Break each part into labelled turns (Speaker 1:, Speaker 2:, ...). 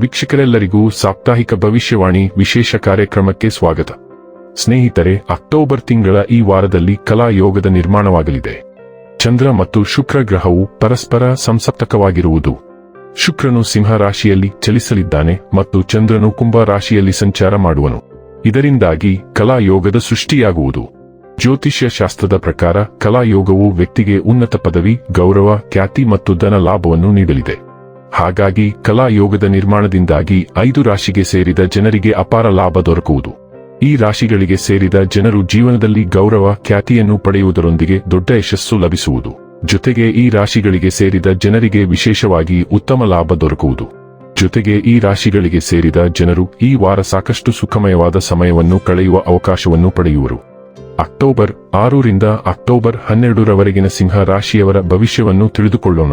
Speaker 1: ವೀಕ್ಷಕರೆಲ್ಲರಿಗೂ ಸಾಪ್ತಾಹಿಕ ಭವಿಷ್ಯವಾಣಿ ವಿಶೇಷ ಕಾರ್ಯಕ್ರಮಕ್ಕೆ ಸ್ವಾಗತ. ಸ್ನೇಹಿತರೆ, ಅಕ್ಟೋಬರ್ ತಿಂಗಳ ಈ ವಾರದಲ್ಲಿ ಕಲಾ ಯೋಗದ ನಿರ್ಮಾಣವಾಗಲಿದೆ. ಚಂದ್ರ ಮತ್ತು ಶುಕ್ರ ಗ್ರಹವು ಪರಸ್ಪರ ಸಂಸಪ್ತಕವಾಗಿರುವುದು. ಶುಕ್ರನು ಸಿಂಹ ರಾಶಿಯಲ್ಲಿ ಚಲಿಸಲಿದ್ದಾನೆ ಮತ್ತು ಚಂದ್ರನು ಕುಂಭ ರಾಶಿಯಲ್ಲಿ ಸಂಚಾರ ಮಾಡುವನು. ಇದರಿಂದಾಗಿ ಕಲಾ ಯೋಗದ ಸೃಷ್ಟಿಯಾಗುವುದು. ಜ್ಯೋತಿಷ್ಯ ಶಾಸ್ತ್ರದ ಪ್ರಕಾರ ಕಲಾಯೋಗವು ವ್ಯಕ್ತಿಗೆ ಉನ್ನತ ಪದವಿ, ಗೌರವ, ಖ್ಯಾತಿ ಮತ್ತು ಧನ ಲಾಭವನ್ನು ನೀಡಲಿದೆ. ಹಾಗಾಗಿ ಕಲಾ ಯೋಗದ ನಿರ್ಮಾಣದಿಂದಾಗಿ ಐದು ರಾಶಿಗೆ ಸೇರಿದ ಜನರಿಗೆ ಅಪಾರ ಲಾಭ ದೊರಕುವುದು. ಈ ರಾಶಿಗಳಿಗೆ ಸೇರಿದ ಜನರು ಜೀವನದಲ್ಲಿ ಗೌರವ, ಖ್ಯಾತಿಯನ್ನು ಪಡೆಯುವುದರೊಂದಿಗೆ ದೊಡ್ಡ ಯಶಸ್ಸು ಲಭಿಸುವುದು. ಜೊತೆಗೆ ಈ ರಾಶಿಗಳಿಗೆ ಸೇರಿದ ಜನರಿಗೆ ವಿಶೇಷವಾಗಿ ಉತ್ತಮ ಲಾಭ ದೊರಕುವುದು. ಜೊತೆಗೆ ಈ ರಾಶಿಗಳಿಗೆ ಸೇರಿದ ಜನರು ಈ ವಾರ ಸಾಕಷ್ಟು ಸುಖಮಯವಾದ ಸಮಯವನ್ನು ಕಳೆಯುವ ಅವಕಾಶವನ್ನು ಪಡೆಯುವರು. ಅಕ್ಟೋಬರ್ ಆರರಿಂದ ಅಕ್ಟೋಬರ್ ಹನ್ನೆರಡರವರೆಗಿನ ಸಿಂಹ ರಾಶಿಯವರ ಭವಿಷ್ಯವನ್ನು ತಿಳಿದುಕೊಳ್ಳೋಣ.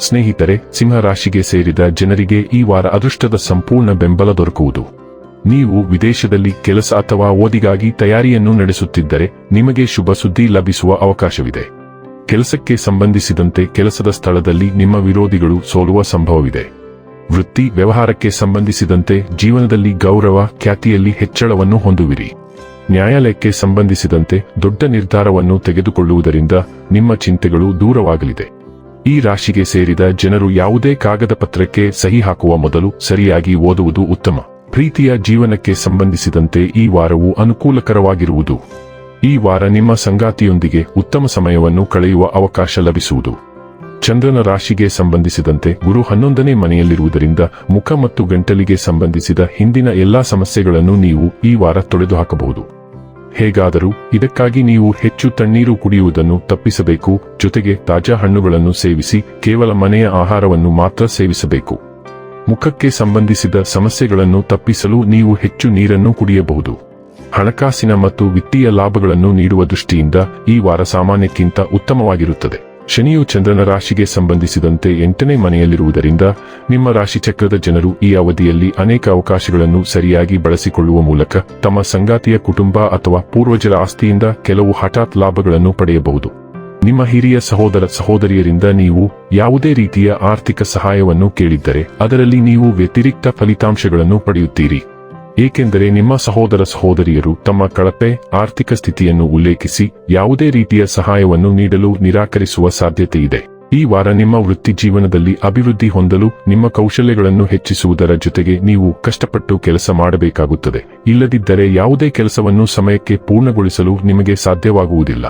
Speaker 1: ಸ್ನೇಹಿತರೆ ಸಿಂಹ ರಾಶಿಗೆ ಸೇರಿದ ಜನರಿಗೆ ಈ ವಾರ ಅದೃಷ್ಟದ ಸಂಪೂರ್ಣ ಬೆಂಬಲ ದೊರಕುವುದು. ನೀವು ವಿದೇಶದಲ್ಲಿ ಕೆಲಸ ಅಥವಾ ಓದಿಗಾಗಿ ತಯಾರಿಯನ್ನು ನಡೆಸುತ್ತಿದ್ದರೆ, ನಿಮಗೆ ಶುಭ ಸುದ್ದಿ ಲಭಿಸುವ ಅವಕಾಶವಿದೆ. ಕೆಲಸಕ್ಕೆ ಸಂಬಂಧಿಸಿದಂತೆ ಕೆಲಸದ ಸ್ಥಳದಲ್ಲಿ ನಿಮ್ಮ ವಿರೋಧಿಗಳು ಸೋಲುವ ಸಂಭವವಿದೆ. ವೃತ್ತಿ ವ್ಯವಹಾರಕ್ಕೆ ಸಂಬಂಧಿಸಿದಂತೆ ಜೀವನದಲ್ಲಿ ಗೌರವ, ಖ್ಯಾತಿಯಲ್ಲಿ ಹೆಚ್ಚಳವನ್ನು ಹೊಂದುವಿರಿ. ನ್ಯಾಯಾಲಯಕ್ಕೆ ಸಂಬಂಧಿಸಿದಂತೆ ದೊಡ್ಡ ನಿರ್ಧಾರವನ್ನು ತೆಗೆದುಕೊಳ್ಳುವುದರಿಂದ ನಿಮ್ಮ ಚಿಂತೆಗಳು ದೂರವಾಗಲಿದೆ. ಈ ರಾಶಿಗೆ ಸೇರಿದ ಜನರು ಯಾವುದೇ ಕಾಗದ ಪತ್ರಕ್ಕೆ ಸಹಿ ಹಾಕುವ ಮೊದಲು ಸರಿಯಾಗಿ ಓದುವುದು ಉತ್ತಮ. ಪ್ರೀತಿಯ ಜೀವನಕ್ಕೆ ಸಂಬಂಧಿಸಿದಂತೆ ಈ ವಾರವು ಅನುಕೂಲಕರವಾಗಿರುವುದು. ಈ ವಾರ ನಿಮ್ಮ ಸಂಗಾತಿಯೊಂದಿಗೆ ಉತ್ತಮ ಸಮಯವನ್ನು ಕಳೆಯುವ ಅವಕಾಶ ಲಭಿಸುವುದು. ಚಂದ್ರನ ರಾಶಿಗೆ ಸಂಬಂಧಿಸಿದಂತೆ ಗುರು ಹನ್ನೊಂದನೇ ಮನೆಯಲ್ಲಿರುವುದರಿಂದ ಮುಖ ಮತ್ತು ಗಂಟಲಿಗೆ ಸಂಬಂಧಿಸಿದ ಹಿಂದಿನ ಎಲ್ಲಾ ಸಮಸ್ಯೆಗಳನ್ನು ನೀವು ಈ ವಾರ ತೊಡೆದುಹಾಕಬಹುದು. ಹೇಗಾದರೂ ಇದಕ್ಕಾಗಿ ನೀವು ಹೆಚ್ಚು ತಣ್ಣೀರು ಕುಡಿಯುವುದನ್ನು ತಪ್ಪಿಸಬೇಕು, ಜೊತೆಗೆ ತಾಜಾ ಹಣ್ಣುಗಳನ್ನು ಸೇವಿಸಿ, ಕೇವಲ ಮನೆಯ ಆಹಾರವನ್ನು ಮಾತ್ರ ಸೇವಿಸಬೇಕು. ಮುಖಕ್ಕೆ ಸಂಬಂಧಿಸಿದ ಸಮಸ್ಯೆಗಳನ್ನು ತಪ್ಪಿಸಲು ನೀವು ಹೆಚ್ಚು ನೀರನ್ನು ಕುಡಿಯಬಹುದು. ಹಣಕಾಸಿನ ಮತ್ತು ವಿತ್ತೀಯ ಲಾಭಗಳನ್ನು ನೀಡುವ ದೃಷ್ಟಿಯಿಂದ ಈ ವಾರ ಸಾಮಾನ್ಯಕ್ಕಿಂತ ಉತ್ತಮವಾಗಿರುತ್ತದೆ. ಶನಿಯು ಚಂದ್ರನ ರಾಶಿಗೆ ಸಂಬಂಧಿಸಿದಂತೆ ಎಂಟನೇ ಮನೆಯಲ್ಲಿರುವುದರಿಂದ ನಿಮ್ಮ ರಾಶಿಚಕ್ರದ ಜನರು ಈ ಅವಧಿಯಲ್ಲಿ ಅನೇಕ ಅವಕಾಶಗಳನ್ನು ಸರಿಯಾಗಿ ಬಳಸಿಕೊಳ್ಳುವ ಮೂಲಕ ತಮ್ಮ ಸಂಗಾತಿಯ ಕುಟುಂಬ ಅಥವಾ ಪೂರ್ವಜರ ಆಸ್ತಿಯಿಂದ ಕೆಲವು ಹಠಾತ್ ಲಾಭಗಳನ್ನು ಪಡೆಯಬಹುದು. ನಿಮ್ಮ ಹಿರಿಯ ಸಹೋದರ ಸಹೋದರಿಯರಿಂದ ನೀವು ಯಾವುದೇ ರೀತಿಯ ಆರ್ಥಿಕ ಸಹಾಯವನ್ನು ಕೇಳಿದ್ದರೆ ಅದರಲ್ಲಿ ನೀವು ವ್ಯತಿರಿಕ್ತ ಫಲಿತಾಂಶಗಳನ್ನು ಪಡೆಯುತ್ತೀರಿ. ಏಕೆಂದರೆ ನಿಮ್ಮ ಸಹೋದರ ಸಹೋದರಿಯರು ತಮ್ಮ ಕಳಪೆ, ಆರ್ಥಿಕ ಸ್ಥಿತಿಯನ್ನು ಉಲ್ಲೇಖಿಸಿ ಯಾವುದೇ ರೀತಿಯ ಸಹಾಯವನ್ನು ನೀಡಲು ನಿರಾಕರಿಸುವ ಸಾಧ್ಯತೆಯಿದೆ. ಈ ವಾರ ನಿಮ್ಮ ವೃತ್ತಿ ಜೀವನದಲ್ಲಿ ಅಭಿವೃದ್ಧಿ ಹೊಂದಲು ನಿಮ್ಮ ಕೌಶಲ್ಯಗಳನ್ನು ಹೆಚ್ಚಿಸುವುದರ ಜೊತೆಗೆ ನೀವು ಕಷ್ಟಪಟ್ಟು ಕೆಲಸ ಮಾಡಬೇಕಾಗುತ್ತದೆ. ಇಲ್ಲದಿದ್ದರೆ ಯಾವುದೇ ಕೆಲಸವನ್ನು ಸಮಯಕ್ಕೆ ಪೂರ್ಣಗೊಳಿಸಲು ನಿಮಗೆ ಸಾಧ್ಯವಾಗುವುದಿಲ್ಲ.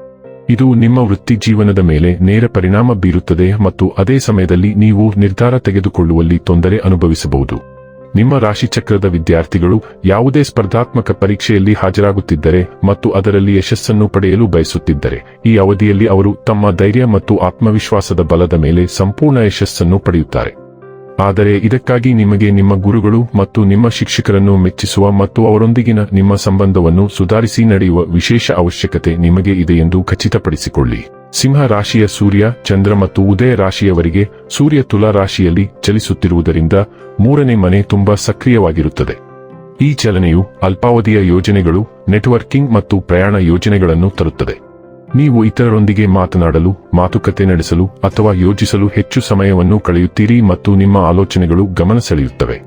Speaker 1: ಇದು ನಿಮ್ಮ ವೃತ್ತಿ ಜೀವನದ ಮೇಲೆ ನೇರ ಪರಿಣಾಮ ಬೀರುತ್ತದೆ ಮತ್ತು ಅದೇ ಸಮಯದಲ್ಲಿ ನೀವು ನಿರ್ಧಾರ ತೆಗೆದುಕೊಳ್ಳುವಲ್ಲಿ ತೊಂದರೆ ಅನುಭವಿಸಬಹುದು. ನಿಮ್ಮ ರಾಶಿಚಕ್ರದ ವಿದ್ಯಾರ್ಥಿಗಳು ಯಾವುದೇ ಸ್ಪರ್ಧಾತ್ಮಕ ಪರೀಕ್ಷೆಯಲ್ಲಿ ಹಾಜರಾಗುತ್ತಿದ್ದರೆ ಮತ್ತು ಅದರಲ್ಲಿ ಯಶಸ್ಸನ್ನು ಪಡೆಯಲು ಬಯಸುತ್ತಿದ್ದರೆ, ಈ ಅವಧಿಯಲ್ಲಿ ಅವರು ತಮ್ಮ ಧೈರ್ಯ ಮತ್ತು ಆತ್ಮವಿಶ್ವಾಸದ ಬಲದ ಮೇಲೆ ಸಂಪೂರ್ಣ ಯಶಸ್ಸನ್ನು ಪಡೆಯುತ್ತಾರೆ. ಆದರೆ ಇದಕ್ಕಾಗಿ ನಿಮಗೆ ನಿಮ್ಮ ಗುರುಗಳು ಮತ್ತು ನಿಮ್ಮ ಶಿಕ್ಷಕರನ್ನು ಮೆಚ್ಚಿಸುವ ಮತ್ತು ಅವರೊಂದಿಗಿನ ನಿಮ್ಮ ಸಂಬಂಧವನ್ನು ಸುಧಾರಿಸಿ ನಡೆಯುವ ವಿಶೇಷ ಅವಶ್ಯಕತೆ ನಿಮಗೆ ಇದೆ ಎಂದು ಖಚಿತಪಡಿಸಿಕೊಳ್ಳಿ. ಸಿಂಹ ರಾಶಿಯ ಸೂರ್ಯ, ಚಂದ್ರ ಮತ್ತು ಉದಯ ರಾಶಿಯವರಿಗೆ ಸೂರ್ಯ ತುಲಾ ರಾಶಿಯಲ್ಲಿ ಚಲಿಸುತ್ತಿರುವುದರಿಂದ ಮೂರನೇ ಮನೆ ತುಂಬಾ ಸಕ್ರಿಯವಾಗಿರುತ್ತದೆ. ಈ ಚಲನೆಯು ಅಲ್ಪಾವಧಿಯ ಯೋಜನೆಗಳು, ನೆಟ್ವರ್ಕಿಂಗ್ ಮತ್ತು ಪ್ರಯಾಣ ಯೋಜನೆಗಳನ್ನು ತರುತ್ತದೆ. ನೀವು ಇತರರೊಂದಿಗೆ ಮಾತನಾಡಲು, ಮಾತುಕತೆ ನಡೆಸಲು ಅಥವಾ ಯೋಜಿಸಲು ಹೆಚ್ಚು ಸಮಯವನ್ನು ಕಳೆಯುತ್ತೀರಿ ಮತ್ತು ನಿಮ್ಮ ಆಲೋಚನೆಗಳು ಗಮನ ಸೆಳೆಯುತ್ತವೆ.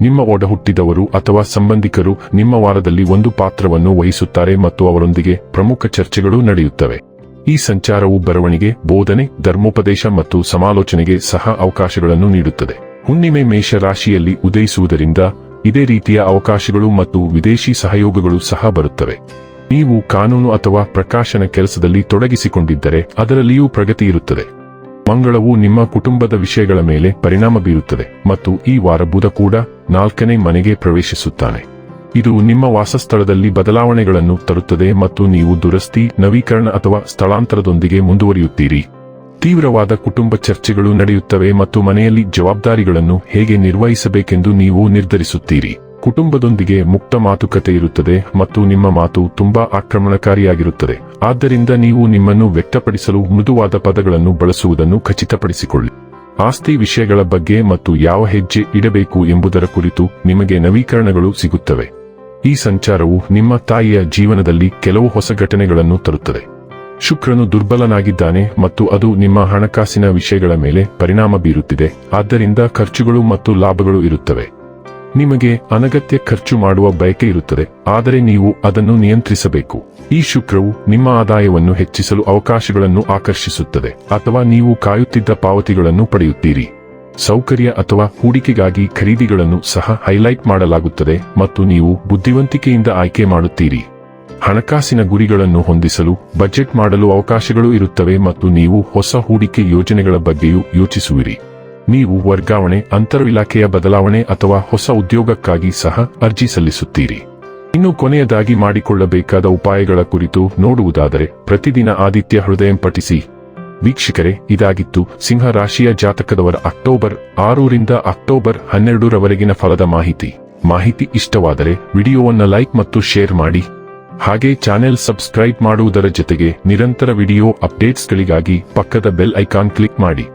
Speaker 1: ನಿಮ್ಮ ಒಡಹುಟ್ಟಿದವರು ಅಥವಾ ಸಂಬಂಧಿಕರು ನಿಮ್ಮ ವಾರದಲ್ಲಿ ಒಂದು ಪಾತ್ರವನ್ನು ವಹಿಸುತ್ತಾರೆ ಮತ್ತು ಅವರೊಂದಿಗೆ ಪ್ರಮುಖ ಚರ್ಚೆಗಳು ನಡೆಯುತ್ತವೆ. ಈ ಸಂಚಾರವು ಬರವಣಿಗೆ, ಬೋಧನೆ, ಧರ್ಮೋಪದೇಶ ಮತ್ತು ಸಮಾಲೋಚನೆಗೆ ಸಹ ಅವಕಾಶಗಳನ್ನು ನೀಡುತ್ತದೆ. ಹುಣ್ಣಿಮೆ ಮೇಷ ರಾಶಿಯಲ್ಲಿ ಉದಯಿಸುವುದರಿಂದ ಇದೇ ರೀತಿಯ ಅವಕಾಶಗಳು ಮತ್ತು ವಿದೇಶಿ ಸಹಯೋಗಗಳು ಸಹ ಬರುತ್ತವೆ. ನೀವು ಕಾನೂನು ಅಥವಾ ಪ್ರಕಾಶನ ಕೆಲಸದಲ್ಲಿ ತೊಡಗಿಸಿಕೊಂಡಿದ್ದರೆ ಅದರಲ್ಲಿಯೂ ಪ್ರಗತಿ ಇರುತ್ತದೆ. ಮಂಗಳವು ನಿಮ್ಮ ಕುಟುಂಬದ ವಿಷಯಗಳ ಮೇಲೆ ಪರಿಣಾಮ ಬೀರುತ್ತದೆ ಮತ್ತು ಈ ವಾರ ಬುಧ ಕೂಡ ನಾಲ್ಕನೇ ಮನೆಗೆ ಪ್ರವೇಶಿಸುತ್ತಾನೆ. ಇದು ನಿಮ್ಮ ವಾಸಸ್ಥಳದಲ್ಲಿ ಬದಲಾವಣೆಗಳನ್ನು ತರುತ್ತದೆ ಮತ್ತು ನೀವು ದುರಸ್ತಿ, ನವೀಕರಣ ಅಥವಾ ಸ್ಥಳಾಂತರದೊಂದಿಗೆ ಮುಂದುವರಿಯುತ್ತೀರಿ. ತೀವ್ರವಾದ ಕುಟುಂಬ ಚರ್ಚೆಗಳು ನಡೆಯುತ್ತವೆ ಮತ್ತು ಮನೆಯಲ್ಲಿ ಜವಾಬ್ದಾರಿಗಳನ್ನು ಹೇಗೆ ನಿರ್ವಹಿಸಬೇಕೆಂದು ನೀವು ನಿರ್ಧರಿಸುತ್ತೀರಿ. ಕುಟುಂಬದೊಂದಿಗೆ ಮುಕ್ತ ಮಾತುಕತೆ ಇರುತ್ತದೆ ಮತ್ತು ನಿಮ್ಮ ಮಾತು ತುಂಬಾ ಆಕ್ರಮಣಕಾರಿಯಾಗಿರುತ್ತದೆ. ಆದ್ದರಿಂದ ನೀವು ನಿಮ್ಮನ್ನು ವ್ಯಕ್ತಪಡಿಸಲು ಮೃದುವಾದ ಪದಗಳನ್ನು ಬಳಸುವುದನ್ನು ಖಚಿತಪಡಿಸಿಕೊಳ್ಳಿ. ಆಸ್ತಿ ವಿಷಯಗಳ ಬಗ್ಗೆ ಮತ್ತು ಯಾವ ಹೆಜ್ಜೆ ಇಡಬೇಕು ಎಂಬುದರ ಕುರಿತು ನಿಮಗೆ ನವೀಕರಣಗಳು ಸಿಗುತ್ತವೆ. ಈ ಸಂಚಾರವು ನಿಮ್ಮ ತಾಯಿಯ ಜೀವನದಲ್ಲಿ ಕೆಲವು ಹೊಸ ಘಟನೆಗಳನ್ನು ತರುತ್ತದೆ. ಶುಕ್ರನು ದುರ್ಬಲನಾಗಿದ್ದಾನೆ ಮತ್ತು ಅದು ನಿಮ್ಮ ಹಣಕಾಸಿನ ವಿಷಯಗಳ ಮೇಲೆ ಪರಿಣಾಮ ಬೀರುತ್ತಿದೆ. ಆದ್ದರಿಂದ ಖರ್ಚುಗಳು ಮತ್ತು ಲಾಭಗಳು ಇರುತ್ತವೆ. ನಿಮಗೆ ಅನಗತ್ಯ ಖರ್ಚು ಮಾಡುವ ಬಯಕೆ ಇರುತ್ತದೆ, ಆದರೆ ನೀವು ಅದನ್ನು ನಿಯಂತ್ರಿಸಬೇಕು. ಈ ಶುಕ್ರವು ನಿಮ್ಮ ಆದಾಯವನ್ನು ಹೆಚ್ಚಿಸಲು ಅವಕಾಶಗಳನ್ನು ಆಕರ್ಷಿಸುತ್ತದೆ, ಅಥವಾ ನೀವು ಕಾಯುತ್ತಿದ್ದ ಪಾವತಿಗಳನ್ನು ಪಡೆಯುತ್ತೀರಿ. ಸೌಕರ್ಯ ಅಥವಾ ಹೂಡಿಕೆಗಾಗಿ ಖರೀದಿಗಳನ್ನು ಸಹ ಹೈಲೈಟ್ ಮಾಡಲಾಗುತ್ತದೆ ಮತ್ತು ನೀವು ಬುದ್ಧಿವಂತಿಕೆಯಿಂದ ಆಯ್ಕೆ ಮಾಡುತ್ತೀರಿ. ಹಣಕಾಸಿನ ಗುರಿಗಳನ್ನು ಹೊಂದಿಸಲು, ಬಜೆಟ್ ಮಾಡಲು ಅವಕಾಶಗಳು ಇರುತ್ತವೆ ಮತ್ತು ನೀವು ಹೊಸ ಹೂಡಿಕೆ ಯೋಜನೆಗಳ ಬಗ್ಗೆಯೂ ಯೋಚಿಸುವಿರಿ. ನೀವು ವರ್ಗಾವಣೆ, ಅಂತರ ಇಲಾಖೆಯ ಬದಲಾವಣೆ ಅಥವಾ ಹೊಸ ಉದ್ಯೋಗಕ್ಕಾಗಿ ಸಹ ಅರ್ಜಿ ಸಲ್ಲಿಸುತ್ತೀರಿ. ಇನ್ನು ಕೊನೆಯದಾಗಿ ಮಾಡಿಕೊಳ್ಳಬೇಕಾದ ಉಪಾಯಗಳ ಕುರಿತು ನೋಡುವುದಾದರೆ, ಪ್ರತಿದಿನ ಆದಿತ್ಯ ಹೃದಯಂ ಪಠಿಸಿ. ವೀಕ್ಷಕರೇ, ಇದಾಗಿತ್ತು ಸಿಂಹ ರಾಶಿಯ ಜಾತಕದವರ ಅಕ್ಟೋಬರ್ ಆರೂರಿಂದ ಅಕ್ಟೋಬರ್ ಹನ್ನೆರಡರವರೆಗಿನ ಫಲದ ಮಾಹಿತಿ. ಮಾಹಿತಿ ಇಷ್ಟವಾದರೆ ವಿಡಿಯೋವನ್ನು ಲೈಕ್ ಮತ್ತು ಶೇರ್ ಮಾಡಿ. ಹಾಗೆ ಚಾನೆಲ್ ಸಬ್ಸ್ಕ್ರೈಬ್ ಮಾಡುವುದರ ಜೊತೆಗೆ ನಿರಂತರ ವಿಡಿಯೋ ಅಪ್ಡೇಟ್ಸ್ಗಳಿಗಾಗಿ ಪಕ್ಕದ ಬೆಲ್ ಐಕಾನ್ ಕ್ಲಿಕ್ ಮಾಡಿ.